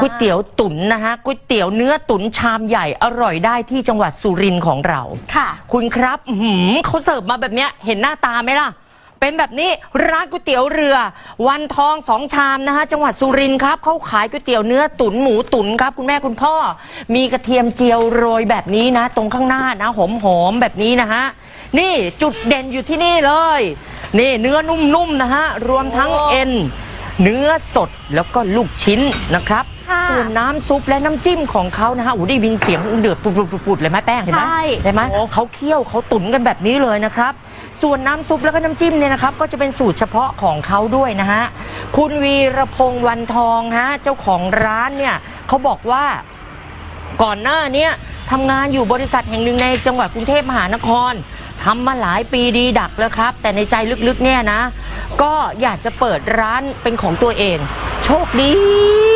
ก๋วยเตี๋ยวตุ๋นนะฮะก๋วยเตี๋ยวเนื้อตุ๋นชามใหญ่อร่อยได้ที่จังหวัดสุรินทร์ของเรา ค่ะ คุณครับอื้อหือเขาเสิร์ฟมาแบบเนี้ยเห็นหน้าตาไหมล่ะ เป็นแบบนี้ร้านก๋วยเตี๋ยวเรือ วันทองสองชามนะฮะจังหวัดสุรินทร์ครับเขาขายก๋วยเตี๋ยวเนื้อตุ๋นหมูตุ๋นครับคุณแม่คุณพ่อ มีกระเทียมเจียวโรยแบบนี้นะ ตรงข้างหน้านะหอมหอมๆแบบนี้นะฮะนี่จุดเด่นอยู่ที่นี่เลย นี่เนื้อนุ่มๆนะฮะรวมทั้งโอ้เอ็น เนื้อสดแล้วก็ลูกชิ้นนะครับ ค่ะส่วนน้ำซุปและน้ำจิ้มของเขานะฮะโอ้โหได้ยินเสียงเดือดปุดๆๆๆเลยไหมแป้งเห็นไหมใช่ เห็นไหมเขาเคี่ยวเขาตุ๋นกันแบบนี้เลยนะครับ ส่วนน้ำซุปแล้วก็น้ำจิ้มเนี่ยนะครับ ก็จะเป็นสูตรเฉพาะของเขาด้วยนะฮะคุณวีระพงษ์วันทองฮะเจ้าของร้านเนี่ยเขาบอกว่า ก่อนหน้าเนี้ยทำงานอยู่บริษัทแห่งหนึ่งในจังหวัดกรุงเทพมหานครทำมาหลายปีดีดักแล้วครับ แต่ในใจลึกๆเนี่ยนะ ก็อยากจะเปิดร้านเป็นของตัวเอง โชคดี